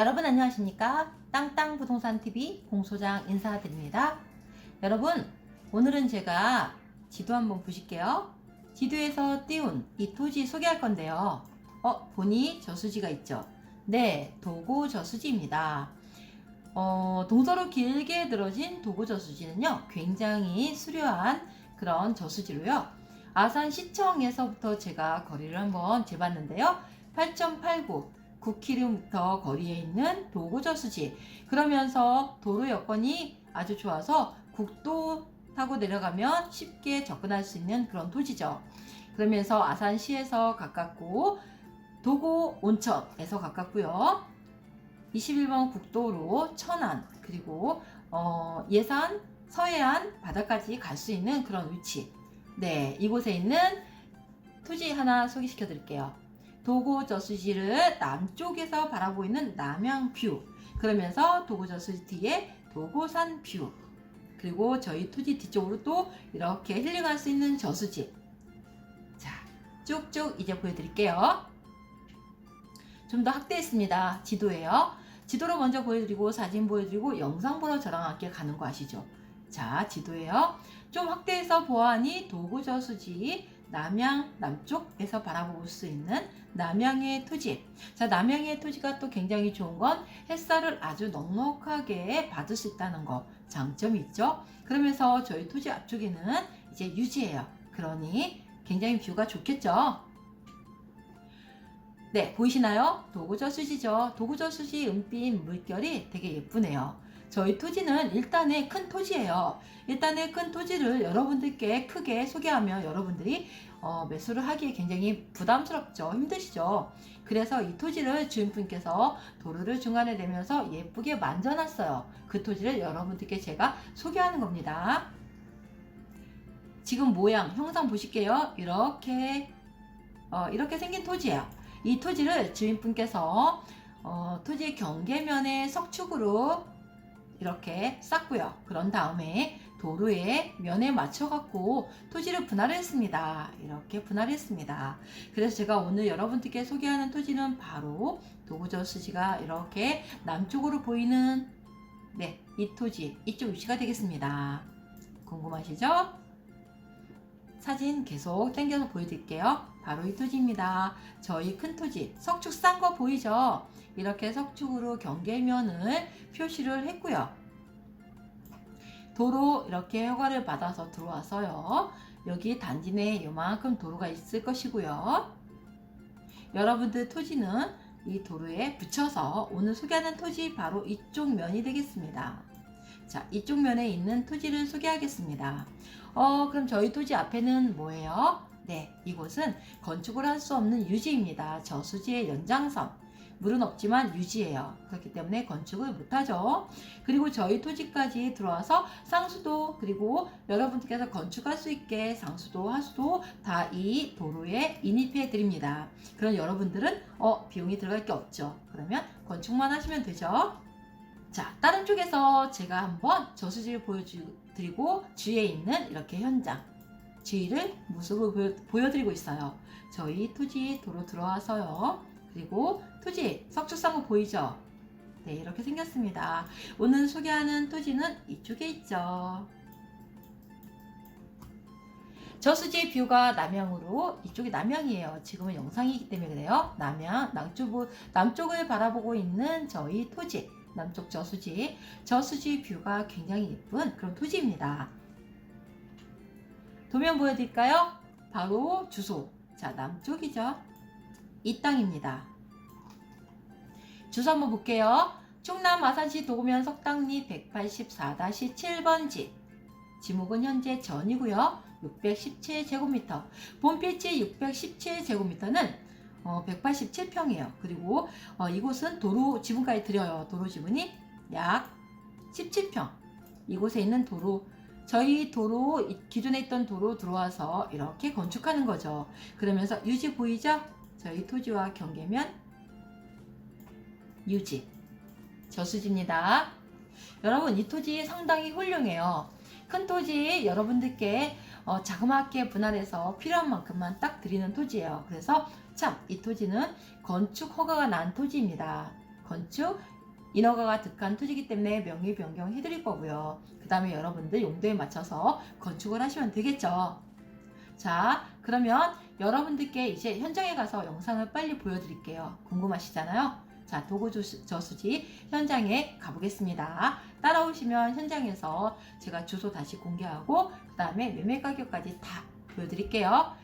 여러분 안녕하십니까? 땅땅 부동산TV 공소장 인사드립니다. 여러분, 오늘은 제가 지도 한번 보실게요. 지도에서 띄운 이 토지 소개할 건데요. 어, 보니 저수지가 있죠? 네, 도고 저수지입니다. 어, 동서로 길게 늘어진 도고 저수지는요, 굉장히 수려한 그런 저수지로요. 아산 시청에서부터 제가 거리를 한번 재봤는데요. 8.89 9km 거리에 있는 도구저수지. 그러면서 도로 여건이 아주 좋아서 국도 타고 내려가면 쉽게 접근할 수 있는 그런 토지죠. 그러면서 아산시에서 가깝고 도고 온천에서 가깝고요. 21번 국도로 천안 그리고 어, 예산 서해안 바다까지 갈 수 있는 그런 위치. 네, 이곳에 있는 토지 하나 소개시켜 드릴게요. 도고 저수지를 남쪽에서 바라보이는 남양 뷰. 그러면서 도고 저수지 뒤에 도고산 뷰. 그리고 저희 토지 뒤쪽으로 또 이렇게 힐링할 수 있는 저수지. 자 쭉쭉 이제 보여드릴게요. 좀 더 확대했습니다. 지도예요. 지도로 먼저 보여드리고 사진 보여드리고 영상 보러 저랑 함께 가는 거 아시죠? 자 지도예요. 좀 확대해서 보아하니 도고 저수지 남양 남쪽에서 바라볼 수 있는 남양의 토지. 자, 남양의 토지가 또 굉장히 좋은 건 햇살을 아주 넉넉하게 받을 수 있다는 거 장점이 있죠. 그러면서 저희 토지 앞쪽에는 이제 유지예요. 그러니 굉장히 뷰가 좋겠죠. 네, 보이시나요? 도구저 수지죠. 도구저 수지 은빛 물결이 되게 예쁘네요. 저희 토지는 일단의 큰 토지예요. 일단의 큰 토지를 여러분들께 크게 소개하면 여러분들이 어, 매수를 하기에 굉장히 부담스럽죠. 힘드시죠. 그래서 이 토지를 주인분께서 도로를 중간에 내면서 예쁘게 만져놨어요. 그 토지를 여러분들께 제가 소개하는 겁니다. 지금 모양, 형상 보실게요. 이렇게, 어, 이렇게 생긴 토지예요. 이 토지를 주인분께서 어, 토지 경계면에 석축으로 이렇게 쌓고요. 그런 다음에 도로에 면에 맞춰갖고 토지를 분할을 했습니다. 이렇게 분할을 했습니다. 그래서 제가 오늘 여러분들께 소개하는 토지는 바로 도구저 수지가 이렇게 남쪽으로 보이는 네, 이 토지, 이쪽 위치가 되겠습니다. 궁금하시죠? 사진 계속 당겨서 보여드릴게요. 바로 이 토지입니다. 저희 큰 토지, 석축 싼 거 보이죠? 이렇게 석축으로 경계면을 표시를 했고요. 도로 이렇게 허가를 받아서 들어와서요. 여기 단지 내에 요만큼 도로가 있을 것이고요. 여러분들 토지는 이 도로에 붙여서 오늘 소개하는 토지 바로 이쪽 면이 되겠습니다. 자, 이쪽 면에 있는 토지를 소개하겠습니다. 어, 그럼 저희 토지 앞에는 뭐예요? 네, 이곳은 건축을 할 수 없는 유지입니다. 저수지의 연장선. 물은 없지만 유지예요. 그렇기 때문에 건축을 못하죠. 그리고 저희 토지까지 들어와서 상수도 그리고 여러분께서 건축할 수 있게 상수도 하수도 다 이 도로에 인입해 드립니다. 그럼 여러분들은 어 비용이 들어갈 게 없죠. 그러면 건축만 하시면 되죠. 자 다른 쪽에서 제가 한번 저수지를 보여 드리고 주위에 있는 이렇게 현장 주위를 모습을 보여, 보여드리고 있어요. 저희 토지 도로 들어와서요. 그리고 토지 석축상고 보이죠? 네, 이렇게 생겼습니다. 오늘 소개하는 토지는 이쪽에 있죠. 저수지 뷰가 남향으로 이쪽이 남향이에요. 지금은 영상이기 때문에 그래요. 남향 남쪽 남쪽을 바라보고 있는 저희 토지 남쪽 저수지 저수지 뷰가 굉장히 예쁜 그런 토지입니다. 도면 보여드릴까요? 바로 주소. 자 남쪽이죠. 이 땅입니다. 주소 한번 볼게요. 충남 아산시 도구면 석당리 184-7번지. 지목은 현재 전이고요. 617제곱미터. 본필지 617제곱미터는 어, 187평이에요. 그리고 어, 이곳은 도로 지분까지 드려요. 도로 지분이 약 17평. 이곳에 있는 도로 저희 도로 기존에 있던 도로 들어와서 이렇게 건축하는 거죠. 그러면서 유지 보이죠? 저희 토지와 경계면 유지 저수지입니다. 여러분 이 토지 상당히 훌륭해요. 큰 토지 여러분들께 어, 자그맣게 분할해서 필요한 만큼만 딱 드리는 토지예요. 그래서 참 이 토지는 건축 허가가 난 토지입니다. 건축 인허가가 득한 토지이기 때문에 명의 변경 해 드릴 거고요. 그 다음에 여러분들 용도에 맞춰서 건축을 하시면 되겠죠. 자, 그러면 여러분들께 이제 현장에 가서 영상을 빨리 보여드릴게요. 궁금하시잖아요? 자, 도구 저수지 현장에 가보겠습니다. 따라오시면 현장에서 제가 주소 다시 공개하고 그 다음에 매매 가격까지 다 보여드릴게요.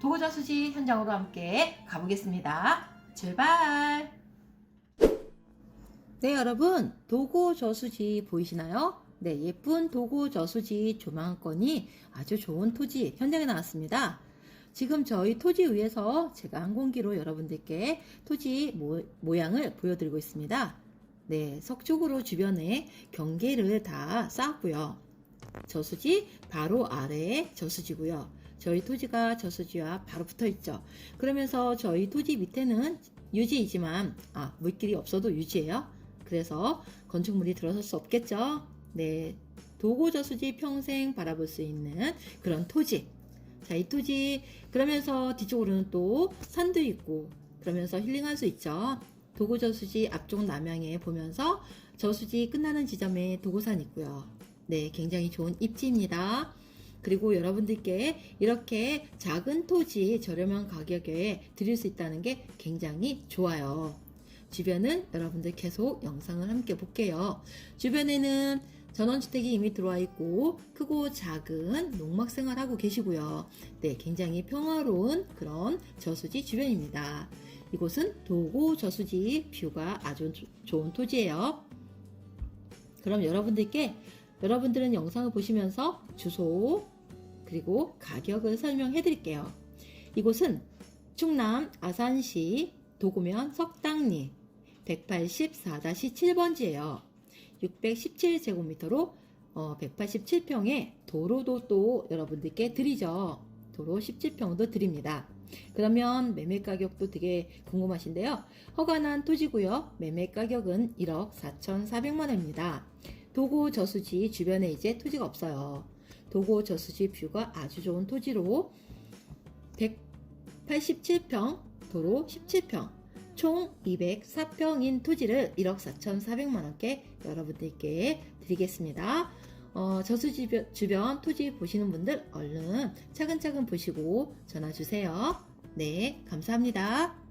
도구 저수지 현장으로 함께 가보겠습니다. 출발! 네, 여러분. 도구 저수지 보이시나요? 네, 예쁜 도구 저수지 조망권이 아주 좋은 토지 현장에 나왔습니다. 지금 저희 토지 위에서 제가 항공기로 여러분들께 토지 모, 모양을 보여드리고 있습니다. 네, 석쪽으로 주변에 경계를 다 쌓았고요. 저수지 바로 아래에 저수지고요. 저희 토지가 저수지와 바로 붙어 있죠. 그러면서 저희 토지 밑에는 유지이지만 아 물길이 없어도 유지예요. 그래서 건축물이 들어설 수 없겠죠. 네, 도고 저수지 평생 바라볼 수 있는 그런 토지. 자, 이 토지 그러면서 뒤쪽으로는 또 산도 있고 그러면서 힐링할 수 있죠. 도고 저수지 앞쪽 남향에 보면서 저수지 끝나는 지점에 도고산 있고요. 네, 굉장히 좋은 입지입니다. 그리고 여러분들께 이렇게 작은 토지 저렴한 가격에 드릴 수 있다는 게 굉장히 좋아요. 주변은 여러분들 계속 영상을 함께 볼게요. 주변에는 전원주택이 이미 들어와 있고 크고 작은 농막 생활하고 계시고요. 네, 굉장히 평화로운 그런 저수지 주변입니다. 이곳은 도고 저수지 뷰가 아주 조- 좋은 토지예요. 그럼 여러분들께 여러분들은 영상을 보시면서 주소 그리고 가격을 설명해 드릴게요. 이곳은 충남 아산시 도구면 석당리 184-7번지예요. 617제곱미터로 187평의 도로도 또 여러분들께 드리죠. 도로 17평도 드립니다. 그러면 매매 가격도 되게 궁금하신데요. 허가난 토지고요. 매매 가격은 1억 4,400만 원입니다. 도고 저수지 주변에 이제 토지가 없어요. 도고 저수지 뷰가 아주 좋은 토지로 187평, 도로 17평, 총 204평인 토지를 1억 4,400만 원께 여러분들께 드리겠습니다. 어, 저수지 주변 토지 보시는 분들 얼른 차근차근 보시고 전화 주세요. 네, 감사합니다.